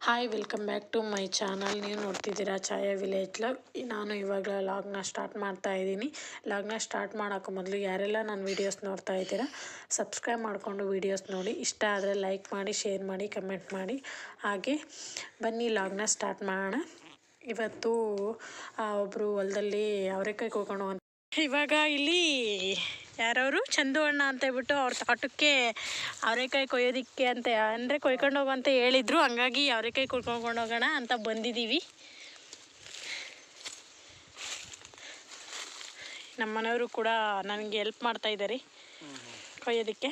Hi welcome back to my channel ನೀವು ನೋಡ್ತಿದ್ದೀರಾ ಛಾಯಾ village log. ನಾನು ಇವಾಗ ಲಾಗ್ನ ಸ್ಟಾರ್ಟ್ ಮಾಡ್ತಾ ಇದ್ದೀನಿ. ಲಾಗ್ನ ಸ್ಟಾರ್ಟ್ ಮಾಡೋಕ್ಕೂ ಮೊದಲು ಯಾರೆಲ್ಲ ನನ್ನ ವೀಡಿಯೋಸ್ ನೋಡ್ತಾ ಇದ್ದೀರಾ ಸಬ್ಸ್ಕ್ರೈಬ್ ಮಾಡಿಕೊಂಡು ವೀಡಿಯೋಸ್ ನೋಡಿ. ಇಷ್ಟ ಆದರೆ ಲೈಕ್ ಮಾಡಿ ಶೇರ್ ಮಾಡಿ ಕಮೆಂಟ್ ಮಾಡಿ. ಹಾಗೆ ಬನ್ನಿ ಲಾಗ್ನ ಸ್ಟಾರ್ಟ್ ಮಾಡೋಣ. ಇವತ್ತು ಒಬ್ಬರು ಹೊಲದಲ್ಲಿ ಅವರೆಕಾಯಿ ಕೊಯ್ಕೊಂಡು ಹೋಗ್ ಇವಾಗ ಇಲ್ಲಿ ಯಾರವರು? ಚಂದು ಅಣ್ಣ ಅಂತ ಹೇಳ್ಬಿಟ್ಟು ಅವ್ರ ತೋಟಕ್ಕೆ ಅವರೆಕಾಯಿ ಕೊಯ್ಯೋದಿಕ್ಕೆ ಅಂತ ಅಂದರೆ ಕೊಯ್ಕೊಂಡು ಹೋಗು ಅಂತ ಹೇಳಿದ್ರು. ಹಂಗಾಗಿ ಅವರೆಕಾಯಿ ಕೊಯ್ಕೊಂಡು ಹೋಗೋಣ ಅಂತ ಬಂದಿದ್ದೀವಿ ನಮ್ಮ ಮನೆಯವರು ಕೂಡ ನನಗೆ ಹೆಲ್ಪ್ ಮಾಡ್ತಾ ಇದ್ದಾರೆ ಕೊಯ್ಯೋದಕ್ಕೆ.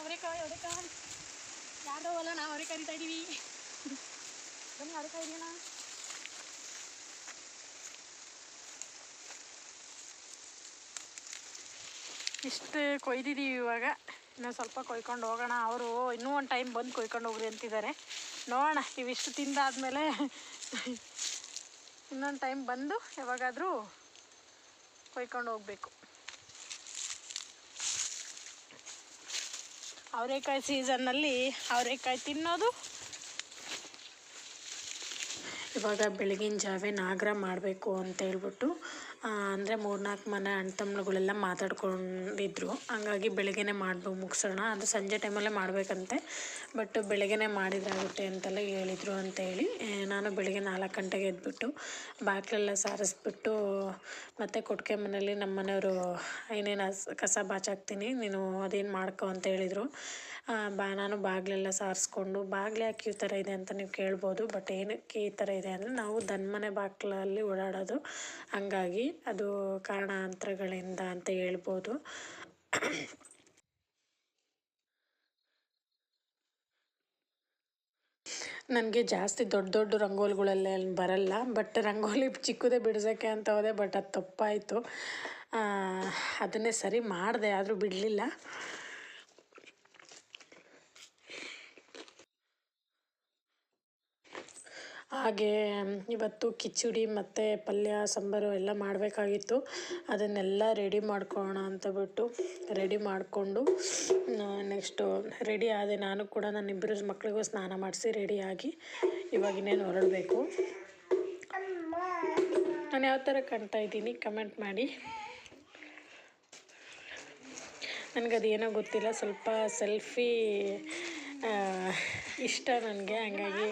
ಅವರೆಕಾಯಿ ಅವರೆಕಾಯಿ. ಯಾರೋ ಅಲ್ಲ ನಾವು ಅವರೆಕಾಯಿ ಕರಿತಾ ಇದ್ದೀವಿ ಬನ್ನಿ, ಅವರೆಕಾಯಿ ಇದೆಯಣ್ಣ. ಇಷ್ಟು ಕೊಯ್ದಿದ್ದೀವಿ ಇವಾಗ. ಇನ್ನೂ ಸ್ವಲ್ಪ ಕೊಯ್ಕೊಂಡು ಹೋಗೋಣ. ಅವರು ಇನ್ನೂ ಒಂದು ಟೈಮ್ ಬಂದು ಕೊಯ್ಕೊಂಡು ಹೋಗ್ರಿ ಅಂತಿದ್ದಾರೆ. ನೋಡೋಣ ಇವಿಷ್ಟು ತಿಂದಾದಮೇಲೆ ಇನ್ನೊಂದು ಟೈಮ್ ಬಂದು ಯಾವಾಗಾದರೂ ಕೊಯ್ಕೊಂಡು ಹೋಗಬೇಕು. ಅವರೆಕಾಯಿ ಸೀಸನ್ನಲ್ಲಿ ಅವರೆಕಾಯಿ ತಿನ್ನೋದು. ಇವಾಗ ಬೆಳಗಿನ ಜಾವೆ ನಾಗರ ಮಾಡಬೇಕು ಅಂತ ಹೇಳ್ಬಿಟ್ಟು ಅಂದರೆ ಮೂರ್ನಾಲ್ಕು ಮನೆ ಅಣ್ಣ ತಮ್ಮಗಳೆಲ್ಲ ಮಾತಾಡ್ಕೊಂಡಿದ್ರು. ಹಂಗಾಗಿ ಬೆಳಗ್ಗೆನೇ ಮಾಡ್ಬೇಕು ಮುಗಿಸೋಣ. ಅದು ಸಂಜೆ ಟೈಮಲ್ಲೇ ಮಾಡಬೇಕಂತೆ. ಬಟ್ ಬೆಳಗ್ಗೆನೇ ಮಾಡಿದ್ರಾಗುತ್ತೆ ಅಂತೆಲ್ಲ ಹೇಳಿದರು ಅಂತ ಹೇಳಿ ನಾನು ಬೆಳಗ್ಗೆ ನಾಲ್ಕು ಗಂಟೆಗೆ ಎದ್ಬಿಟ್ಟು ಬಾಗಿಲೆಲ್ಲ ಸಾರಿಸ್ಬಿಟ್ಟು ಮತ್ತು ಕೊಟ್ಟಿಗೆ ಮನೆಯಲ್ಲಿ ನಮ್ಮ ಮನೆಯವರು, ಏನೇನು ಕಸ ಬಾಚಾಕ್ತೀನಿ, ನೀನು ಅದೇನು ಮಾಡ್ಕೋ ಅಂತ ಹೇಳಿದರು. ಬಾ, ನಾನು ಬಾಗಿಲೆಲ್ಲ ಸಾರಿಸ್ಕೊಂಡು, ಬಾಗಿಲೆ ಯಾಕೆ ಈ ಥರ ಇದೆ ಅಂತ ನೀವು ಕೇಳ್ಬೋದು ಬಟ್ ಏನಕ್ಕೆ ಈ ಥರ ಇದೆ? ಅಂದರೆ ನಾವು ದನ್ಮನೆ ಬಾಗಿಲಲ್ಲಿ ಓಡಾಡೋದು. ಹಂಗಾಗಿ ಅದು ಕಾರಣಾಂತರಗಳಿಂದ ಅಂತ ಹೇಳ್ಬೋದು. ನನಗೆ ಜಾಸ್ತಿ ದೊಡ್ಡ ದೊಡ್ಡ ರಂಗೋಲಿಗಳಲ್ಲೇ ಬರಲ್ಲ, ಬಟ್ ರಂಗೋಲಿ ಚಿಕ್ಕದೇ ಬಿಡ್ಸೋಕ್ಕೆ ಅಂತ ಹೋದೆ, ಬಟ್ ಅದು ತಪ್ಪಾಯಿತು. ಅದನ್ನೇ ಸರಿ ಮಾಡಿದೆ, ಆದರೂ ಬಿಡಲಿಲ್ಲ. ಹಾಗೆ ಇವತ್ತು ಕಿಚಡಿ ಮತ್ತು ಪಲ್ಯ, ಸಾಂಬಾರು ಎಲ್ಲ ಮಾಡಬೇಕಾಗಿತ್ತು. ಅದನ್ನೆಲ್ಲ ರೆಡಿ ಮಾಡ್ಕೊಳ್ಳೋಣ ಅಂತ ಬಿಟ್ಟು ರೆಡಿ ಮಾಡಿಕೊಂಡು ನೆಕ್ಸ್ಟು ರೆಡಿ ಆದೆ ನಾನು ಕೂಡ ನನ್ನ ಇಬ್ಬರು ಮಕ್ಕಳಿಗೂ ಸ್ನಾನ ಮಾಡಿಸಿ ರೆಡಿಯಾಗಿ ಇವಾಗ ಇನ್ನೇನು ಹೊರಡಬೇಕು. ನಾನು ಯಾವ ಥರ ಕಾಣ್ತಾ ಇದ್ದೀನಿ ಕಮೆಂಟ್ ಮಾಡಿ. ನನಗದು ಏನೋ ಗೊತ್ತಿಲ್ಲ, ಸ್ವಲ್ಪ ಸೆಲ್ಫಿ ಇಷ್ಟ ನನಗೆ, ಹಂಗಾಗಿ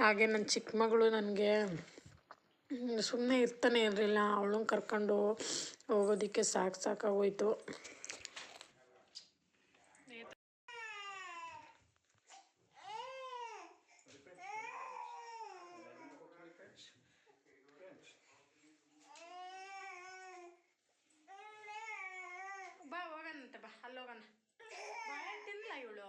ಹಾಗೆ ನನ್ನ ಚಿಕ್ಕ ಮಗಳು ನನಗೆ ಸುಮ್ಮನೆ ಇರ್ತಾನೆ ಇರಲಿಲ್ಲ. ಅವಳನ್ನ ಕರ್ಕೊಂಡು ಹೋಗೋದಕ್ಕೆ ಸಾಕು ಸಾಕಾಗೋಯ್ತು ಬಾ ಹೋಗೋಣಂತೆ ಬಾ ಅಲ್ಲಿ ಹೋಗೋಣ ತಿನ್ನಲ್ಲ ಇವಳು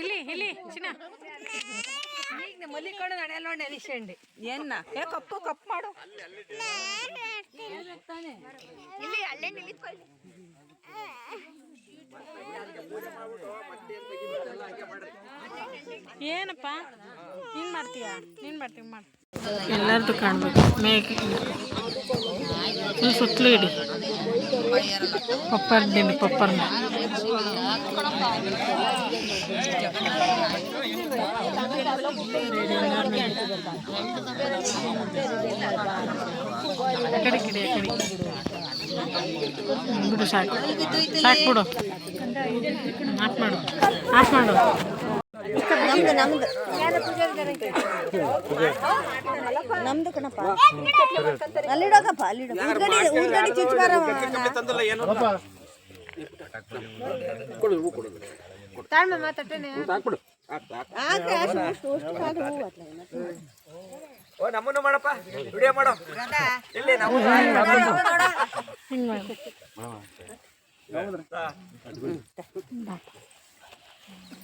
ಇಲ್ಲಿ ಇಲ್ಲಿ ಚಿನ್ನ ಈಗ ಮಲ್ಲಿಕೊಂಡು ನಡೆಯಲ್ಲ ನೋಡಿ ಅನಿಶಂಡಿ ಏನ್ನ ಏ ಕಪ್ಪು ಕಪ್ಪು ಮಾಡು. ಇಲ್ಲಿ ಅಲ್ಲೇ ನಿಲ್ಲಿಸ್ಕೊಳ್ಳಿ ಏನಪ್ಪ? ನೀನ್ ಮಾಡ್ತೀಯಾ? ನೀನು ಮಾಡ್ತೀವಿ ಮಾಡಿ. ಎಲ್ಲರದು ಕಾಣ್ಬೇಕು. ಮೇಕೆ. ಸುತ್ತಲೂ ಇಡಿ. ಪಪ್ಪರ್ ದಿನ ಪಪ್ಪರ್ನ ಆ ಕಡೆ ಕಿಡಿ ಆ ಕಡೆ ಬಿಡು ಸಾಕು ಸಾಕು ಬಿಡು ಆಫ್ ಮಾಡು ಆಫ್ ಮಾಡು ನಮ್ದು. ಕಣಪ್ಪ. ಅಲ್ಲಿಡೋಕಪ್ಪ ಅಲ್ಲಿಡೋ. ಮತ್ತೆ. ಓ ನಮ್ಮನ್ನು ಮಾಡಪ್ಪ. ವಿಡಿಯೋ ಮಾಡೋ. ಇಲ್ಲಿ ಹಿಂಗೆ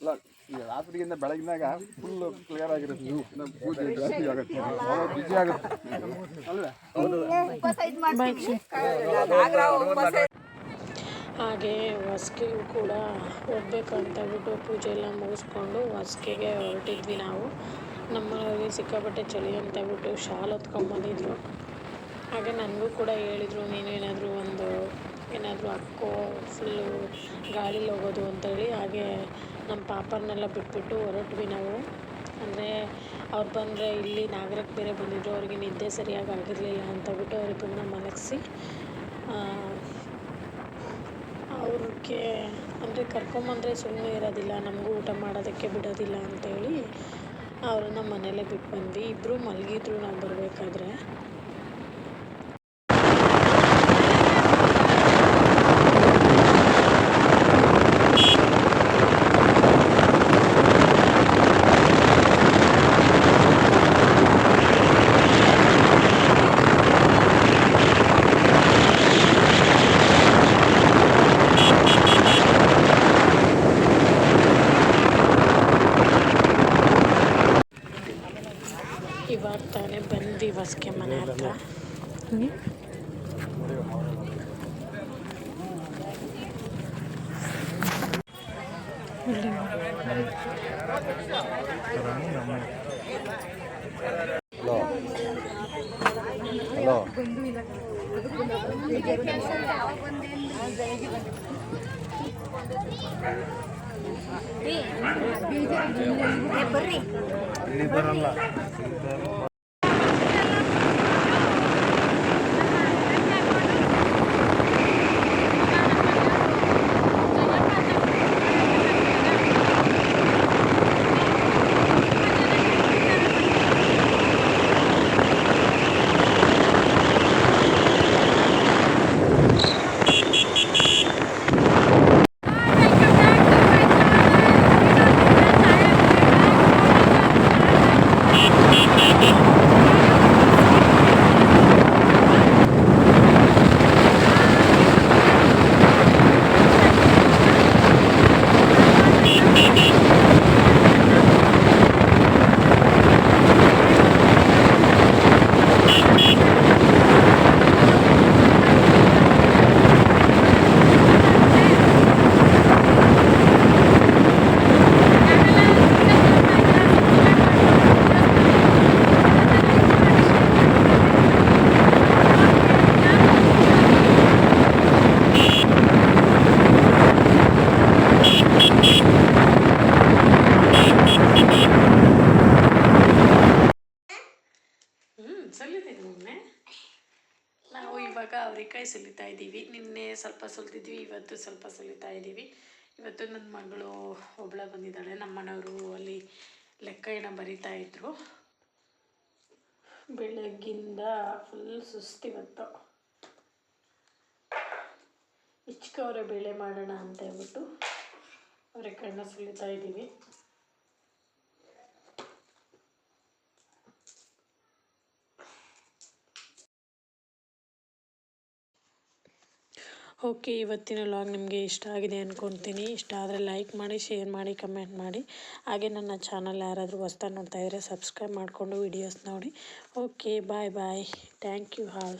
ಇಲ್ಲ ಈ ರಾತ್ರಿಗಿಂತ ಬೆಳಗಿನಾಗ ಫುಲ್ ಕ್ಲಿಯರ್ ಆಗಿರುತ್ತೆ. ನೀವು ನಮ್ಮ ಪೂಜೆ ಜಾಸ್ತಿ ಆಗುತ್ತೆ. ಅವಾಗ ಬಿಸಿ ಆಗುತ್ತೆ. ಅಲ್ವೇ? ಹಾಗೆ ಹೊಸ್ಕೆಗೂ ಕೂಡ ಹೋಗ್ಬೇಕು ಅಂತ ಬಿಟ್ಟು ಪೂಜೆ ಎಲ್ಲ ಮುಗಿಸ್ಕೊಂಡು ಹೊಸ್ಕೆಗೆ ಹೊರಟಿದ್ವಿ ನಾವು. ನಮ್ಮಲ್ಲಿ ಸಿಕ್ಕಾಪಟ್ಟೆ ಚಳಿ ಅಂತ ಬಿಟ್ಟು ಶಾಲ್ ಹೊತ್ಕೊಂಬಂದಿದ್ರು ಹಾಗೆ ನನಗೂ ಕೂಡ ಹೇಳಿದರು ನೀನೇನಾದರೂ ಒಂದು ಏನಾದರೂ ಅಕ್ಕೋ ಫುಲ್ಲು ಗಾಳಿಲಿ ಹೋಗೋದು ಅಂತೇಳಿ ಹಾಗೆ ನಮ್ಮ ಪಾಪನ್ನೆಲ್ಲ ಬಿಟ್ಬಿಟ್ಟು ಹೊರಟ್ವಿ ನಾವು. ಅಂದರೆ ಅವ್ರು ಬಂದರೆ ಇಲ್ಲಿ ನಾಗರಕ್ಕೆ ಬೇರೆ ಬಂದಿದ್ರು, ಅವ್ರಿಗೆ ನಿದ್ದೆ ಸರಿಯಾಗಿ ಆಗಿರಲಿಲ್ಲ ಅಂತ ಬಿಟ್ಟು ಅವ್ರಿಬ್ಬರನ್ನ ಮಲಗಿಸಿ ಅವ್ರಿಗೆ ಅಂದರೆ ಕರ್ಕೊಂಬಂದರೆ ಸುಮ್ಮನೆ ಇರೋದಿಲ್ಲ, ನಮಗೂ ಊಟ ಮಾಡೋದಕ್ಕೆ ಬಿಡೋದಿಲ್ಲ ಅಂತೇಳಿ ಅವ್ರನ್ನ ಮನೇಲೇ ಬಿಟ್ಟು ಬಂದ್ವಿ. ಇಬ್ಬರು ಮಲಗಿದ್ರು ನಾವು ಬರಬೇಕಾದ್ರೆ ಇವಾಗ ತಾನೇ ಬಂದ್ವಿ ಹೊಸ್ಕೆ ಮನೆ ಹತ್ರ ಹಲೋ ಇಲ್ಲಿ ಬರಲ್ಲ ಹ್ಞೂ ಸಲ್ಲಿದ್ದೀನಿ ಮೊನ್ನೆ ನಾವು ಇವಾಗ ಅವ್ರಿಕಾಯಿ ಸುಲಿತಾ ಇದ್ದೀವಿ. ನಿನ್ನೆ ಸ್ವಲ್ಪ ಸುಲಿದಿದ್ವಿ, ಇವತ್ತು ಸ್ವಲ್ಪ ಸುಲಿತಾ ಇದ್ದೀವಿ. ಇವತ್ತು ನನ್ನ ಮಗಳು ಒಬ್ಬಳ ಬಂದಿದ್ದಾಳೆ. ನಮ್ಮ ಅಲ್ಲಿ ಲೆಕ್ಕ ಏನ ಬರಿತಾ ಇದ್ರು. ಬೆಳಗ್ಗಿಂದ ಫುಲ್ ಸುಸ್ತಿವತ್ತು ಇಚ್ಕವರೆ ಬೇಳೆ ಮಾಡೋಣ ಅಂತ ಹೇಳ್ಬಿಟ್ಟು ಅವರೆಕಾಳನ್ನ ಸುಲಿತಾ ಇದ್ದೀವಿ. ಓಕೆ, ಇವತ್ತಿನ ಲಾಗ್ ನಿಮಗೆ ಇಷ್ಟ ಆಗಿದೆ ಅಂದ್ಕೊತೀನಿ ಇಷ್ಟ ಆದರೆ ಲೈಕ್ ಮಾಡಿ, ಶೇರ್ ಮಾಡಿ, ಕಮೆಂಟ್ ಮಾಡಿ. ಹಾಗೆ ನನ್ನ ಚಾನಲ್ ಯಾರಾದರೂ ಹೊಸ್ದಾಗಿ ನೋಡ್ತಾ ಇದ್ದರೆ ಸಬ್ಸ್ಕ್ರೈಬ್ ಮಾಡಿಕೊಂಡು ವಿಡಿಯೋಸ್ ನೋಡಿ. Okay, bye bye. Thank you all.